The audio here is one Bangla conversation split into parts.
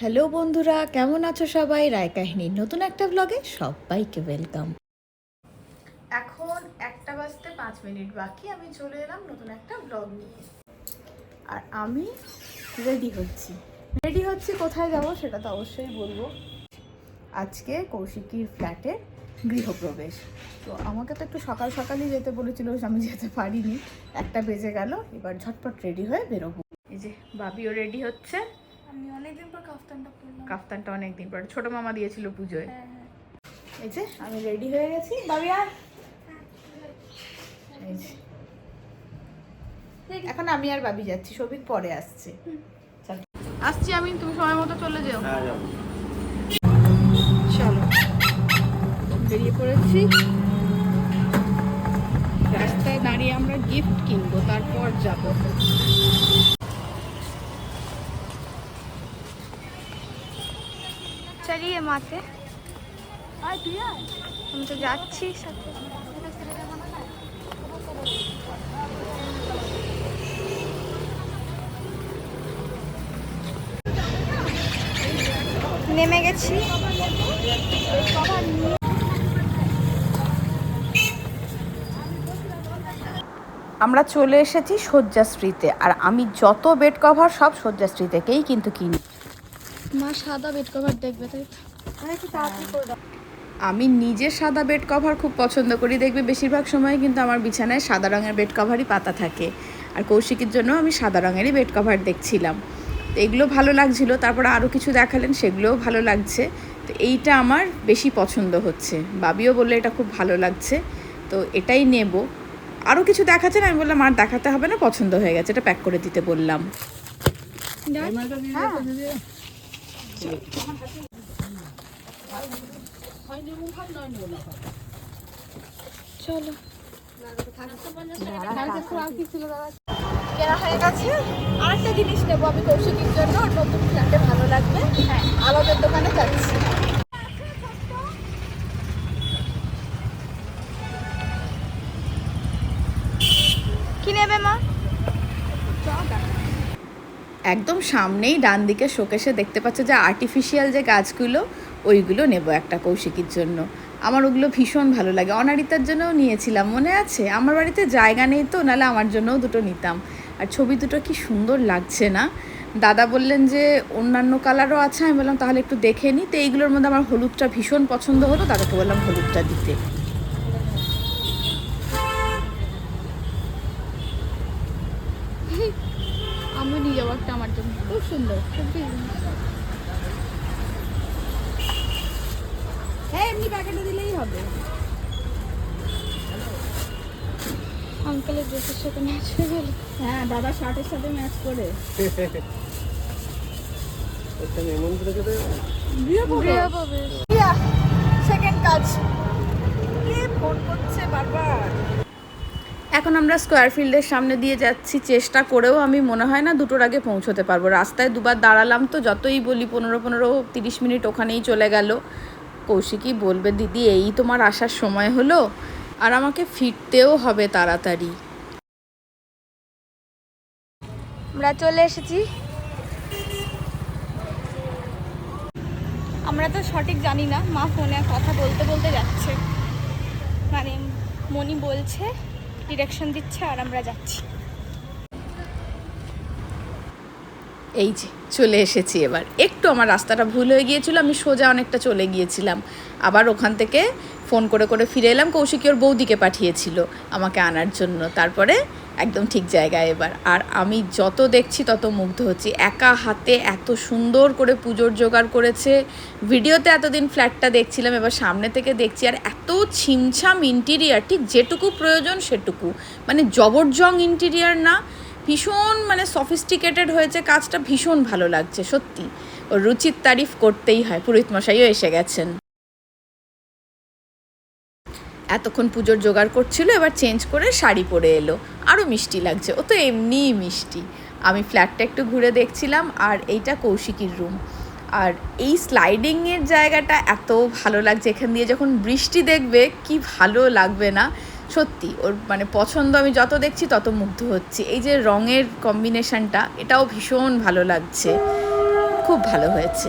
হ্যালো বন্ধুরা, কেমন আছো সবাই? রায় কাহিনীর নতুন একটা ব্লগে সবাইকে ওয়েলকাম এখন একটা বাজতে পাঁচ মিনিট বাকি, আমি চলে এলাম নতুন একটা ব্লগ নিয়ে। আর আমি রেডি হচ্ছি। রেডি হচ্ছি, কোথায় যাব সেটা তো অবশ্যই বলব। আজকে কৌশিকীর ফ্ল্যাটে গৃহপ্রবেশ। তো আমাকে তো একটু সকাল সকালই যেতে বলেছিল আমি যেতে পারিনি। একটা বেজে গেল, এবার ঝটপট রেডি হয়ে বেরোবো। এই যে বাবিও রেডি হচ্ছে। আমি অনেকদিন পর কাফতানটা পরলাম। কাফতানটা অনেকদিন পর। ছোট মামা দিয়েছিল পুজোয়। হ্যাঁ হ্যাঁ। এই যে আমি রেডি হয়ে গেছি। বাবি আর এই এখন আমি আর বাবি যাচ্ছি সবিক পরে আসছে। চল। আসছি আমি তুমি সময় মতো চলে যেও। হ্যাঁ চলো। বেরিয়ে পড়েছি। রাস্তায় দাঁড়িয়ে আমরা গিফট কিনবো তারপর যাব। চলিয়ে মাতে আমি তো যাচ্ছি সাথে। নেমে গেছি। আমরা চলে এসেছি শয্যাশ্রীতে আর আমি যত বেড কভার সব শয্যাশ্রী থেকেই কিন্তু কিনি। সাদা বেড কভার দেখবে তাই একটু তাড়াতাড়ি আমি নিজে সাদা বেড কভার খুব পছন্দ করি দেখবে বেশিরভাগ সময় কিন্তু আমার বিছানায় সাদা রঙের বেড কভারই পাতা থাকে। আর কৌশিকের জন্য আমি সাদা রঙেরই বেড কভার দেখছিলাম। তো এগুলো ভালো লাগছিল তারপর আরও কিছু দেখালেন সেগুলোও ভালো লাগছে। তো এইটা আমার বেশি পছন্দ হচ্ছে। বাবিও বললে এটা খুব ভালো লাগছে তো এটাই নেব। আরও কিছু দেখাচ্ছেন আমি বললাম আর দেখাতে হবে না পছন্দ হয়ে গেছে এটা প্যাক করে দিতে বললাম। কেনা হয়ে গেছে। আরেকটা জিনিস নেব আমি কৌশিকের জন্য, নতুন ফ্ল্যাটে ভালো লাগবে। আলোদের দোকানে যাচ্ছি। একদম সামনেই ডান দিকে শোকেশে দেখতে পাচ্ছ যে আর্টিফিশিয়াল যে গাছগুলো, ওইগুলো নেব একটা কৌশিকির জন্য। আমার ওগুলো ভীষণ ভালো লাগে। অনারিতার জন্যও নিয়েছিলাম, মনে আছে? আমার বাড়িতে জায়গা নেই তো, নাহলে আমার জন্যও দুটো নিতাম। আর ছবি দুটো কি সুন্দর লাগছে না? দাদা বললেন যে অন্যান্য কালারও আছে। আমি বললাম, তাহলে একটু দেখে নিই তো এইগুলোর মধ্যে আমার হলুদটা ভীষণ পছন্দ হলো। দাদাকে বললাম হলুদটা দিতে আমি নিয়ে যাব একটা আমার জন্য খুব হ্যাঁ এমনি প্যাকেটে দিলেই হবে। আঙ্কেলের ড্রেসের সাথে ম্যাচ হয়ে গেল। হ্যাঁ দাদা শার্টের সাথে ম্যাচ করে। সেকেন্ড কাজ। কে ফোন করছে বারবার? এখন আমরা স্কোয়ার ফিল্ডের সামনে দিয়ে যাচ্ছি, চেষ্টা করেও আমি, মনে হয় না দুটোর আগে পৌঁছতে পারব। রাস্তায় দুবার দাঁড়ালাম তো, যতই বলি পনেরো পনেরো তিরিশ মিনিট ওখানেই চলে গেল। কৌশিকই বলবে, দিদি, এই তোমার আসার সময় হলো, আর আমাকে ফিরতেও হবে তাড়াতাড়ি। আমরা চলে এসেছি। আমরা তো সঠিক জানি না, মা ফোনে কথা বলতে বলতে যাচ্ছে। মানে মনি বলছে ডিরেকশন দিচ্ছে আর আমরা যাচ্ছি। এই যে, চলে এসেছি এবার। একটু আমার রাস্তাটা ভুল হয়ে গিয়েছিল, আমি সোজা অনেকটা চলে গিয়েছিলাম। আবার ওখান থেকে ফোন করে করে ফিরে এলাম, কৌশিকী ওর বৌদিকে পাঠিয়েছিল আমাকে আনার জন্য। তারপরে একদম ঠিক জায়গায় এবার। আর আমি যত দেখছি তত মুগ্ধ হচ্ছি। একা হাতে এত সুন্দর করে পুজোর জোগাড় করেছে। ভিডিওতে এতদিন ফ্ল্যাটটা দেখছিলাম, এবার সামনে থেকে দেখছি, আর এত ছিমছাম ইন্টিরিয়ার, ঠিক যেটুকু প্রয়োজন সেটুকু। মানে জবরজং ইন্টিরিয়ার না, ভীষণ মানে সফিস্টিকেটেড হয়েছে কাজটা, ভীষণ ভালো লাগছে, সত্যি। ওর রুচির তারিফ করতেই হয়, পুরোহিত মশাইও এসে গেছেন। এতক্ষণ পুজোর জোগাড় করছিল, এবার চেঞ্জ করে শাড়ি পরে এলো। আরও মিষ্টি লাগছে, ও তো এমনিই মিষ্টি। আমি ফ্ল্যাটটা একটু ঘুরে দেখছিলাম, আর এইটা কৌশিকীর রুম আর এই স্লাইডিংয়ের জায়গাটা এত ভালো লাগছে, এখান দিয়ে যখন বৃষ্টি দেখবে, কি ভালো লাগবে না। সত্যি, ওর মানে পছন্দ আমি যত দেখছি, তত মুগ্ধ হচ্ছি। এই যে রঙের কম্বিনেশনটা এটাও ভীষণ ভালো লাগছে। খুব ভালো হয়েছে।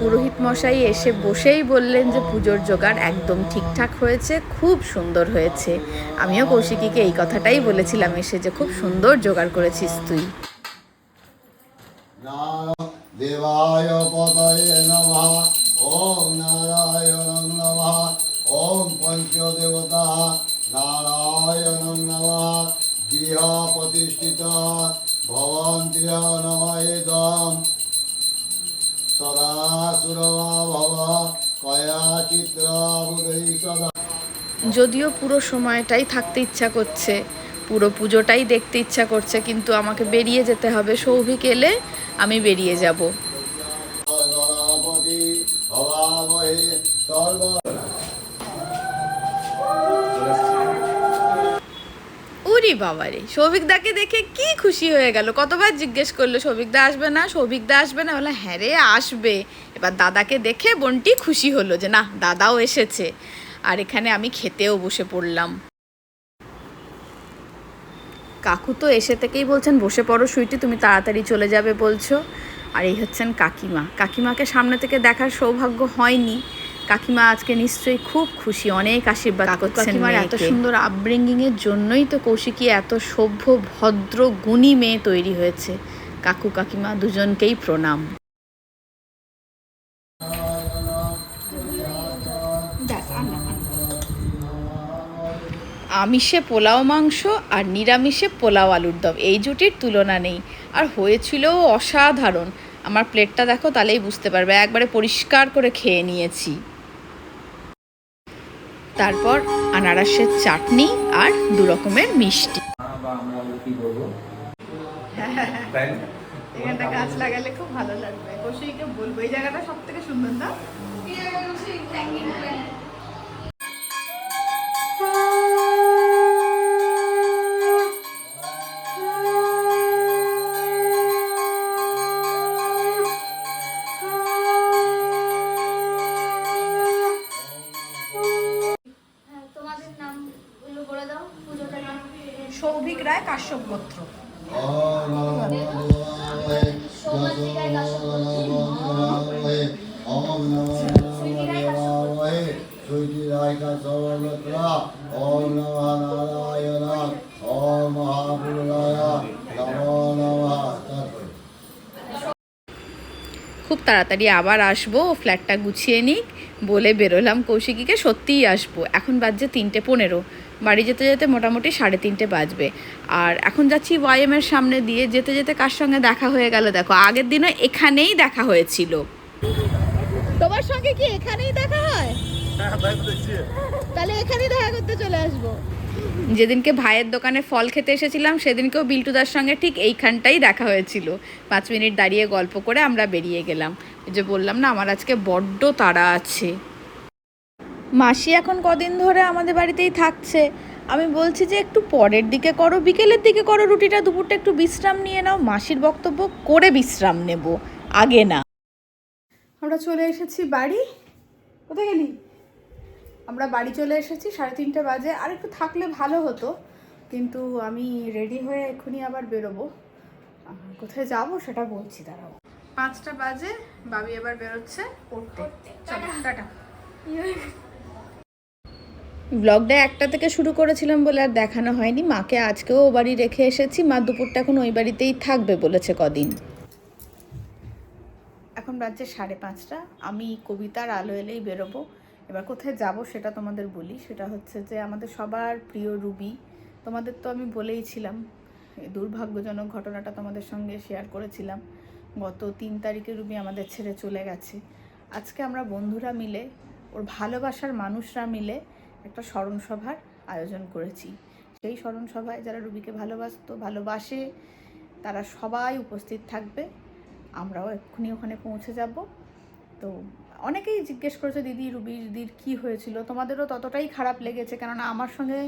পুরোহিত মশাই এসে বসেই বললেন যে পুজোর জোগাড় একদম ঠিকঠাক হয়েছে, খুব সুন্দর হয়েছে। আমিও কৌশিকীকে এই কথাটাই বলেছিলাম এসে যে খুব সুন্দর জোগাড় করেছিস তুই। দেবায় পদয়ে নভা ওম নারায়ণ নভা ওম পঞ্চদেবতা নারায়ণ নভা গৃহ भव कया चित्राबुदै सदा যদিও পুরো সময়টাই থাকতে ইচ্ছা করছে পুরো পুজোটাই দেখতে ইচ্ছা করছে কিন্তু আমাকে বেরিয়ে যেতে হবে সৌভিক এলে আমি বেরিয়ে যাব বাবারে। সৌভিকদাকে দেখে কি খুশি হয়ে গেল। কতবার জিজ্ঞেস করল, সৌভিকদা আসবে না? সৌভিকদা আসবে না? বলে হ্যাঁ রে, আসবে। এবার দাদাকে দেখে বোনটি খুশি হলো যে, না, দাদাও এসেছে। আর এখানে আমি খেতেও বসে পড়লাম। কাকু তো এসে থেকেই বলছেন, বসে পড়ো সুইটি, তুমি তাড়াতাড়ি চলে যাবে, বলছো। আর এই হচ্ছেন কাকিমা। কাকিমাকে সামনে থেকে দেখার সৌভাগ্য হয়নি। কাকিমা আজকে নিশ্চয়ই খুব খুশি অনেক আশীর্বাদ করছেন কাকিমার এত সুন্দর আপব্রিঙ্গিং এর জন্যই তো কৌশিকী এত সভ্য ভদ্র গুণী মেয়ে তৈরি হয়েছে। কাকু কাকিমা দুজনকেই প্রণাম। আমিষে পোলাও মাংস আর নিরামিষে পোলাও আলুর দম এই জুটির তুলনা নেই। আর হয়েছিল অসাধারণ। আমার প্লেটটা দেখো তাহলেই বুঝতে পারবে। একবারে পরিষ্কার করে খেয়ে নিয়েছি। তারপর আনারসের চাটনি আর দু রকমের মিষ্টি? এখানটা গাছ লাগালে খুব ভালো লাগবে কৌশিককে বলব, এই জায়গাটা সব থেকে সুন্দর না देवाय सुचिराय का सर्वत्र ओम नमः नारायण ओम महापुरुषाय नमो नमः तत्व খুব তাড়াতাড়ি আবার আসবো ও ফ্ল্যাটটা গুছিয়ে নিক বলে বেরোলাম কৌশিকীকে সত্যিই আসবো এখন বাজছে তিনটে পনেরো বাড়ি যেতে যেতে মোটামুটি সাড়ে তিনটে বাজবে আর এখন যাচ্ছি ওয়াইএম এর সামনে দিয়ে যেতে যেতে কার সঙ্গে দেখা হয়ে গেল দেখো আগের দিনও এখানেই দেখা হয়েছিল তোমার সঙ্গে কি এখানেই দেখা হয় তাহলে এখানেই দেখা করতে চলে আসব। যেদিনকে ভাইয়ের দোকানে ফল খেতে এসেছিলাম সেদিনকেও বিল্টুদার সঙ্গে ঠিক এইখানটাই দেখা হয়েছিল। পাঁচ মিনিট দাঁড়িয়ে গল্প করে আমরা বেরিয়ে গেলাম। এই যে বললাম না আমার আজকে বড্ড তাড়া আছে। মাসি এখন কদিন ধরে আমাদের বাড়িতেই থাকছে। আমি বলছি যে একটু পরের দিকে করো বিকেলের দিকে করো রুটিটা দুপুরটা একটু বিশ্রাম নিয়ে নাও। মাসির বক্তব্য করে বিশ্রাম নেব আগে না। আমরা চলে এসেছি বাড়ি। কোথায় গেলি? আমরা বাড়ি চলে এসেছি সাড়ে তিনটে বাজে। আর একটু থাকলে ভালো হতো কিন্তু আমি রেডি হয়ে এক্ষুনি আবার বেরোবো। কোথায় যাব সেটা বলছি দাঁড়াও। পাঁচটা বাজে বাবি এবার বেরোচ্ছে পড়তে। টাটা। ব্লগটা একটা থেকে শুরু করেছিলাম বলে আর দেখানো হয়নি। মাকে আজকেও ও বাড়ি রেখে এসেছি। মা দুপুরটা এখন ওই বাড়িতেই থাকবে বলেছে কদিন। এখন বাজছে সাড়ে পাঁচটা। আমি কবিতার আলো এলেই বেরোবো। এবার কোথায় যাব সেটা তোমাদের বলি। সেটা হচ্ছে যে আমাদের সবার প্রিয় রুবি, তোমাদের তো আমি বলেইছিলাম দুর্ভাগ্যজনক ঘটনাটা তোমাদের সঙ্গে শেয়ার করেছিলাম। গত তিন তারিখে রুবি আমাদের ছেড়ে চলে গেছে। আজকে আমরা বন্ধুরা মিলে, ওর ভালোবাসার মানুষরা মিলে একটা স্মরণসভার আয়োজন করেছি। সেই স্মরণসভায় যারা রুবিকে ভালোবাসতো, ভালোবাসে, তারা সবাই উপস্থিত থাকবে। আমরাও এক্ষুনি ওখানে পৌঁছে যাব। তো অনেকেই জিজ্ঞেস করেছে, দিদি রুবির দিদির কী হয়েছিল? তোমাদেরও ততটাই খারাপ লেগেছে, কেননা আমার সঙ্গে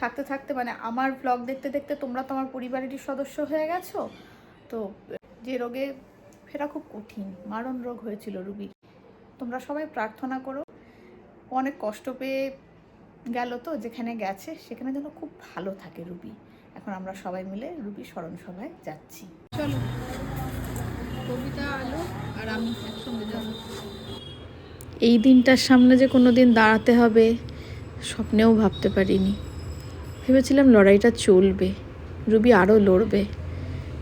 থাকতে থাকতে মানে আমার ব্লগ দেখতে দেখতে তোমরা তো আমার পরিবারেরই সদস্য হয়ে গেছো। তো যে রোগে ফেরা খুব কঠিন, মারণ রোগ হয়েছিল রুবির তোমরা সবাই প্রার্থনা করো। অনেক কষ্ট পেয়ে গেল তো, যেখানে গেছে, সেখানে যেন খুব ভালো থাকে রুবি। এখন আমরা সবাই মিলে রুবি স্মরণ সভায় যাচ্ছি। চলো। কবিতা, আলো আর আমি একসঙ্গে যাব। এই দিনটার সামনে যে কোনো দিন দাঁড়াতে হবে, স্বপ্নেও ভাবতে পারিনি। ভেবেছিলাম লড়াইটা চলবে, রুবি আরও লড়বে।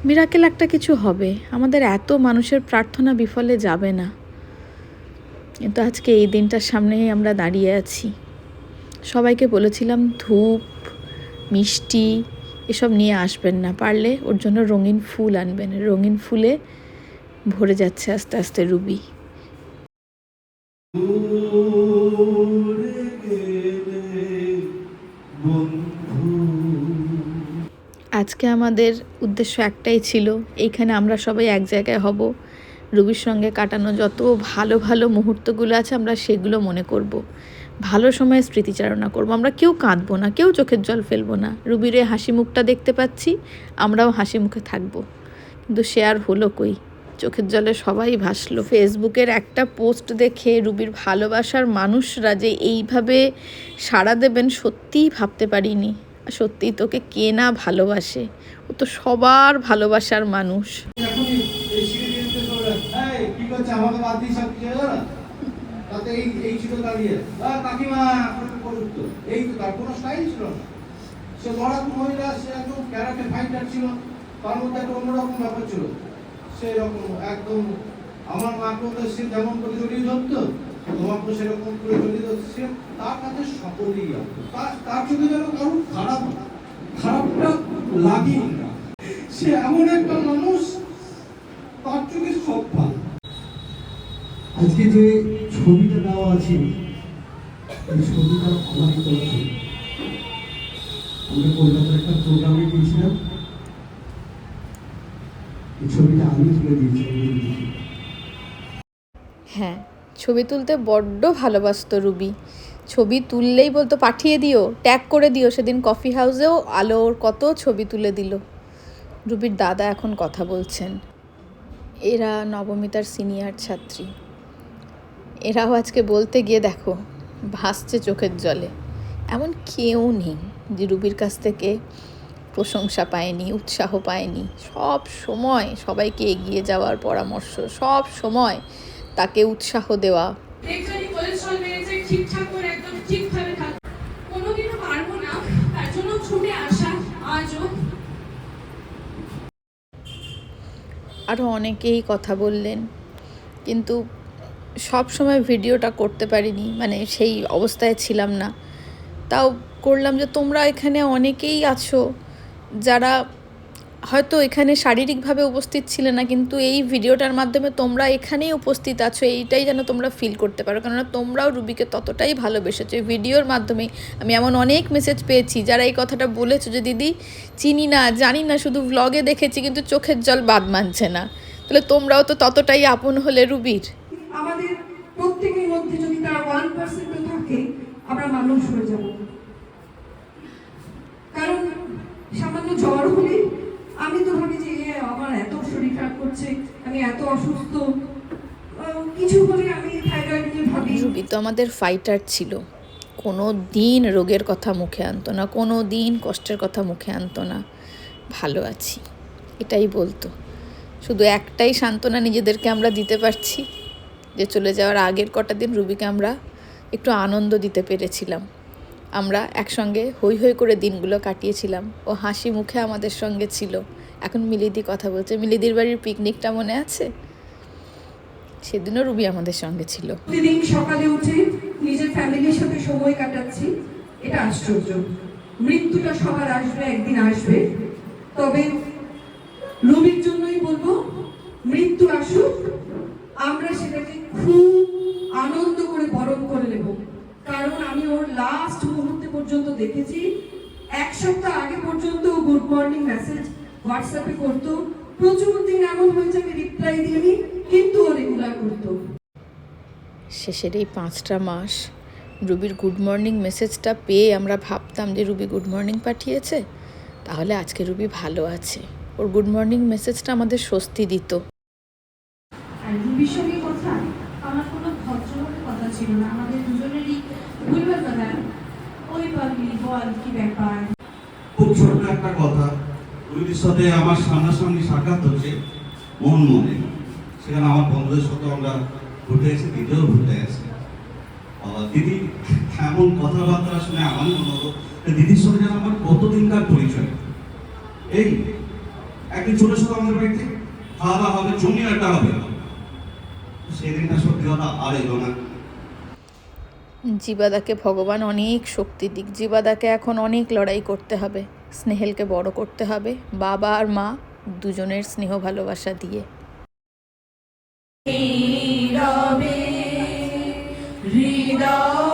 মিরাকেল একটা কিছু হবে, আমাদের এত মানুষের প্রার্থনা বিফলে যাবে না। কিন্তু আজকে এই দিনটার সামনেই আমরা দাঁড়িয়ে আছি। সবাইকে বলেছিলাম ধূপ, মিষ্টি, এসব নিয়ে আসবেন না, পারলে ওর জন্য রঙিন ফুল আনবেন। রঙিন ফুলে ভরে যাচ্ছে আস্তে আস্তে রুবি। আজকে আমাদের উদ্দেশ্য একটাই ছিল, এইখানে আমরা সবাই এক জায়গায় হব। রুবির সঙ্গে কাটানো যত ভালো ভালো মুহূর্তগুলো আছে আমরা সেগুলো মনে করব। ভালো সময়ে স্মৃতিচারণা করব। আমরা কেউ কাঁদবো না, কেউ চোখের জল ফেলব না। রুবির হাসি মুখটা দেখতে পাচ্ছি, আমরাও হাসি মুখে থাকব। কিন্তু সে আর হলো কই? চোখের জলে সবাই ভাসলো। ফেসবুকের একটা পোস্ট দেখে রুবির ভালোবাসার মানুষরা যে এইভাবে সাড়া দেবেন সত্যিই ভাবতে পারিনি। আর সত্যিই তোকে কে না ভালোবাসে? ও তো সবার ভালোবাসার মানুষ। ক্যারাটে ফাইটার ছিল। তার মধ্যে একটা অন্যরকম ব্যাপার ছিল। একদম আমার সে যেমন সেরকম সে তার কাছে সকলেই তার চোখে যেন কারোর খারাপ খারাপটা না। সে এমন একটা মানুষ, তার চোখে সব ভালো। আজকে যে ছবিটা দেওয়া আছে, এই ছবিটা আমারই করেছে আমরা কলকাতার একটা প্রোগ্রামে গিয়েছিলাম। হ্যাঁ ছবি তুলতে বড্ড ভালোবাসত রুবি। ছবি তুললেই বলতো পাঠিয়ে দিও, ট্যাগ করে দিও, সেদিন কফি হাউসেও আলোর কত ছবি তুলে দিল। রুবির দাদা এখন কথা বলছেন। এরা নবমিতার সিনিয়র ছাত্রী। এরাও আজকে বলতে গিয়ে দেখো, ভাসছে চোখের জলে। এমন কেউ নেই যে রুবির কাছ থেকে প্রশংসা পায়নি উৎসাহ পায়নি। সব সময় সবাইকে এগিয়ে যাওয়ার পরামর্শ সব সময় তাকে উৎসাহ দেওয়া। আরও অনেকেই কথা বললেন কিন্তু সব সময় ভিডিওটা করতে পারিনি মানে সেই অবস্থায় ছিলাম না। তাও করলাম যে তোমরা এখানে অনেকেই আছো যারা হয়তো এখানে শারীরিকভাবে উপস্থিত ছিলে না, কিন্তু এই ভিডিওটার মাধ্যমে তোমরা এখানেই উপস্থিত আছো, এইটাই যেন তোমরা ফিল করতে পারো। কেননা তোমরাও রুবিকে ততটাই ভালোবেসেছো। ভিডিওর মাধ্যমে আমি এমন অনেক মেসেজ পেয়েছি, যারা এই কথাটা বলেছ যে, দিদি, চিনি না, জানি না, শুধু ব্লগে দেখেছি, কিন্তু চোখের জল বাদ মানছে না। তাহলে তোমরাও তো ততটাই আপন হলে রুবির। আমাদের প্রত্যেকের মধ্যে যদি তার ওয়ান পার্সেন্টও থাকে, আমরা মানুষ হয়ে যাব। কারণ সামান্য জ্বর হলে আমি তো ভাবি যে আমার এত শরীর খারাপ করছে, আমি এত অসুস্থ। কিছু হলে আমি ভাবি। তো আমাদের ফাইটার ছিল। কোনো দিন রোগের কথা মুখে আনতো না, কোনো দিন কষ্টের কথা মুখে আনতো না। ভালো আছি, এটাই বলতো। শুধু একটাই সান্ত্বনা নিজেদেরকে আমরা দিতে পারছি, যে চলে যাওয়ার আগের কটা দিন রুবিকে আমরা একটু আনন্দ দিতে পেরেছিলাম। আমরা একসঙ্গে হই হই করে দিনগুলো কাটিয়েছিলাম। ও হাসি মুখে আমাদের সঙ্গে ছিল। এখন মিলিদি কথা বলছে, মিলিদির বাড়ির পিকনিকটা মনে আছে? সেদিনও রুবি আমাদের সঙ্গে ছিল। প্রতিদিন সকালে উঠে নিজের ফ্যামিলির সাথে সময় কাটাচ্ছি। এটা আশ্চর্য। মৃত্যুটা সবার আসবে, একদিন আসবে। তবে রবির জন্যই বলব, মৃত্যু আসুক, আমরা সেটাকে খুব আনন্দ করে বরণ করে নেব কারণ আমি ওর লাস্ট মুহূর্তে পর্যন্ত দেখেছি। এক সপ্তাহ আগে পর্যন্ত গুড মর্নিং মেসেজ হোয়াটসঅ্যাপে করতো। প্রচুর দিন এমন হয়েছে আমি রিপ্লাই দিইনি কিন্তু ও রেগুলার করতো। শেষের এই পাঁচটা মাস রুবির গুড মর্নিং মেসেজটা পেয়ে আমরা ভাবতাম যে রুবি গুড মর্নিং পাঠিয়েছে। তাহলে আজকে রুবি ভালো আছে। ওর গুড মর্নিং মেসেজটা আমাদের স্বস্তি দিত। রুবির সঙ্গে কথা আমার কোনো ভদ্রভাবে কথা ছিল না। আমাদের খুব ছোট্ট একটা কথা রুবির সাথে আমার সামনাসামনি সাক্ষাৎ হচ্ছে মন মনে। সেখানে আমার বন্ধুদের সাথে আমরা ঘুরতে গেছি দিদিও ঘুরতে গেছে। দিদি, এমন কথাবার্তা শুনে আমার মনে হলো দিদির সঙ্গে যেন আমার কতদিনকার পরিচয়। এই একদিন চলে এসো আমাদের বাড়িতে খাওয়া হবে, জমিয়ে একটা হবে। সেদিনটা সত্যি কথা আর এলো না। জীবাদাকে ভগবান অনেক শক্তি দিক। জীবাদাকে এখন অনেক লড়াই করতে হবে। স্নেহেলকে বড় করতে হবে। বাবা আর মা দুজনের স্নেহ ভালোবাসা দিয়ে। হৃদয়